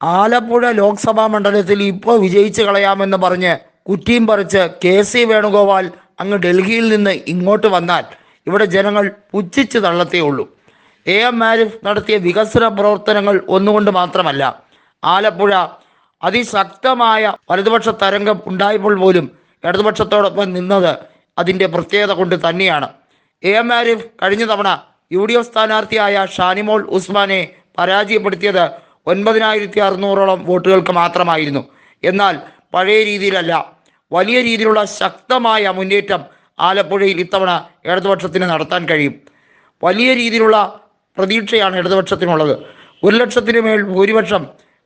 ആലപ്പുഴ ലോക്സഭാ മണ്ഡലത്തിൽ ഇപ്പോൾ വിജയിച്ചു കളയാമെന്ന് പറഞ്ഞ് കുറ്റിയും പറിച്ച് കെ സി വേണുഗോപാൽ അങ്ങ് ഡൽഹിയിൽ നിന്ന് ഇങ്ങോട്ട് വന്നാൽ ഇവിടെ ജനങ്ങൾ പുച്ഛിച്ച് തള്ളത്തേ ഉള്ളൂ. എ എം ആരിഫ് നടത്തിയ വികസന പ്രവർത്തനങ്ങൾ ഒന്നുകൊണ്ട് മാത്രമല്ല ആലപ്പുഴ അതിശക്തമായ വലതുപക്ഷ തരംഗം ഉണ്ടായപ്പോൾ പോലും ഇടതുപക്ഷത്തോടൊപ്പം നിന്നത് അതിന്റെ പ്രത്യേകത കൊണ്ട് തന്നെയാണ്. എ എം ആരിഫ് കഴിഞ്ഞ തവണ യു ഡി എഫ് സ്ഥാനാർത്ഥിയായ ഷാനിമോൾ ഉസ്മാനെ പരാജയപ്പെടുത്തിയത് ഒൻപതിനായിരത്തി അറുന്നൂറോളം വോട്ടുകൾക്ക് മാത്രമായിരുന്നു. എന്നാൽ പഴയ രീതിയിലല്ല വലിയ രീതിയിലുള്ള ശക്തമായ മുന്നേറ്റം ആലപ്പുഴയിൽ ഇത്തവണ ഇടതുപക്ഷത്തിന് നടത്താൻ കഴിയും. വലിയ രീതിയിലുള്ള പ്രതീക്ഷയാണ് ഇടതുപക്ഷത്തിനുള്ളത്. ഒരു ലക്ഷത്തിന് മേൽ ഭൂരിപക്ഷം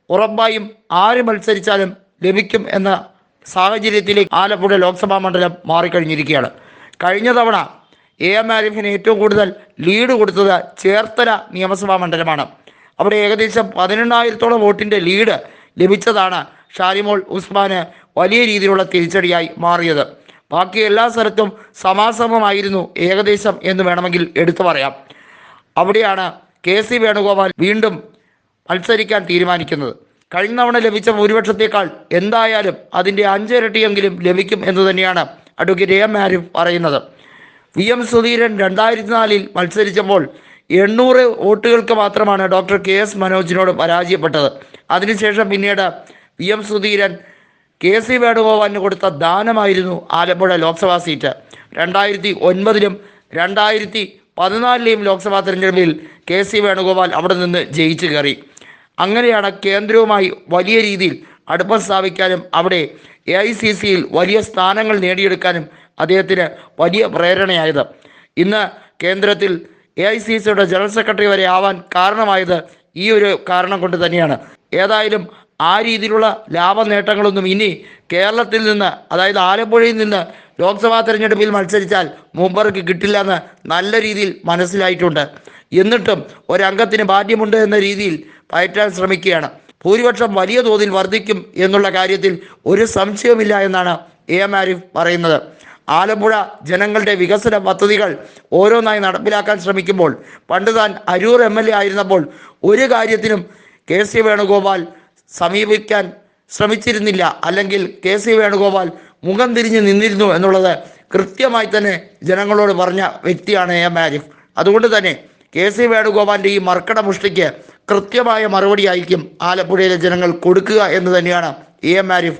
ഉറപ്പായും ആര് മത്സരിച്ചാലും ലഭിക്കും എന്ന സാഹചര്യത്തിലേക്ക് ആലപ്പുഴ ലോക്സഭാ മണ്ഡലം മാറിക്കഴിഞ്ഞിരിക്കുകയാണ്. കഴിഞ്ഞ തവണ എ എം ആരിഫിന് ഏറ്റവും കൂടുതൽ ലീഡ് കൊടുത്തത് ചേർത്തല നിയമസഭാ മണ്ഡലമാണ്. അവിടെ ഏകദേശം പതിനെണ്ണായിരത്തോളം വോട്ടിന്റെ ലീഡ് ലഭിച്ചതാണ് ഷാരിമോൾ ഉസ്മാന് വലിയ രീതിയിലുള്ള തിരിച്ചടിയായി മാറിയത്. ബാക്കി എല്ലാ സ്ഥലത്തും സമാസമമായിരുന്നു ഏകദേശം എന്ന് വേണമെങ്കിൽ എടുത്തു പറയാം. അവിടെയാണ് കെ സി വേണുഗോപാൽ വീണ്ടും മത്സരിക്കാൻ തീരുമാനിക്കുന്നത്. കഴിഞ്ഞ തവണ ലഭിച്ച ഭൂരിപക്ഷത്തേക്കാൾ എന്തായാലും അതിന്റെ അഞ്ചിരട്ടിയെങ്കിലും ലഭിക്കും എന്ന് തന്നെയാണ് അഡ്വക്കേറ്റ് എ ആരിഫ് പറയുന്നത്. വി എം സുധീരൻ രണ്ടായിരത്തി നാലിൽ മത്സരിച്ചപ്പോൾ എണ്ണൂറ് വോട്ടുകൾക്ക് മാത്രമാണ് ഡോക്ടർ കെ എസ് മനോജിനോട് പരാജയപ്പെട്ടത്. അതിനുശേഷം പിന്നീട് V M Sudheeran K C വേണുഗോപാലിന് കൊടുത്ത ദാനമായിരുന്നു ആലപ്പുഴ ലോക്സഭാ സീറ്റ്. രണ്ടായിരത്തി ഒൻപതിലും രണ്ടായിരത്തി പതിനാലിലെയും ലോക്സഭാ തെരഞ്ഞെടുപ്പിൽ കെ സി വേണുഗോപാൽ അവിടെ നിന്ന് ജയിച്ചു കയറി. അങ്ങനെയാണ് കേന്ദ്രവുമായി വലിയ രീതിയിൽ അടുപ്പം സ്ഥാപിക്കാനും അവിടെ എ ഐ സി സിയിൽ വലിയ സ്ഥാനങ്ങൾ നേടിയെടുക്കാനും അദ്ദേഹത്തിന് വലിയ പ്രേരണയായത്. ഇന്ന് കേന്ദ്രത്തിൽ എ ഐ സി സിയുടെ ജനറൽ സെക്രട്ടറി വരെ ആവാൻ കാരണമായത് ഈ ഒരു കാരണം കൊണ്ട് തന്നെയാണ്. ഏതായാലും ആ രീതിയിലുള്ള ലാഭ നേട്ടങ്ങളൊന്നും ഇനി കേരളത്തിൽ നിന്ന് അതായത് ആലപ്പുഴയിൽ നിന്ന് ലോക്സഭാ തെരഞ്ഞെടുപ്പിൽ മത്സരിച്ചാൽ മുമ്പർക്ക് കിട്ടില്ല എന്ന് നല്ല രീതിയിൽ മനസ്സിലായിട്ടുണ്ട്. എന്നിട്ടും ഒരംഗത്തിന് ബാധ്യമുണ്ട് എന്ന രീതിയിൽ പയറ്റാൻ ശ്രമിക്കുകയാണ്. ഭൂരിപക്ഷം വലിയ തോതിൽ വർദ്ധിക്കും എന്നുള്ള കാര്യത്തിൽ ഒരു സംശയവുമില്ല എന്നാണ് എ എം ആരിഫ് പറയുന്നത്. ആലപ്പുഴ ജനങ്ങളുടെ വികസന പദ്ധതികൾ ഓരോന്നായി നടപ്പിലാക്കാൻ ശ്രമിക്കുമ്പോൾ പണ്ട് താൻ അരൂർ എം എൽ എ ആയിരുന്നപ്പോൾ ഒരു കാര്യത്തിനും കെ സി വേണുഗോപാൽ സമീപിക്കാൻ ശ്രമിച്ചിരുന്നില്ല. അല്ലെങ്കിൽ കെ സി വേണുഗോപാൽ മുഖം തിരിഞ്ഞ് നിന്നിരുന്നു എന്നുള്ളത് കൃത്യമായി തന്നെ ജനങ്ങളോട് പറഞ്ഞ വ്യക്തിയാണ് എ ആരിഫ് അതുകൊണ്ട് തന്നെ കെ സി വേണുഗോപാലിന്റെ ഈ മർക്കട മുഷ്ടിക്ക് കൃത്യമായ മറുപടിയായിരിക്കും ആലപ്പുഴയിലെ ജനങ്ങൾ കൊടുക്കുക എന്ന് തന്നെയാണ് എ എം ആരിഫ്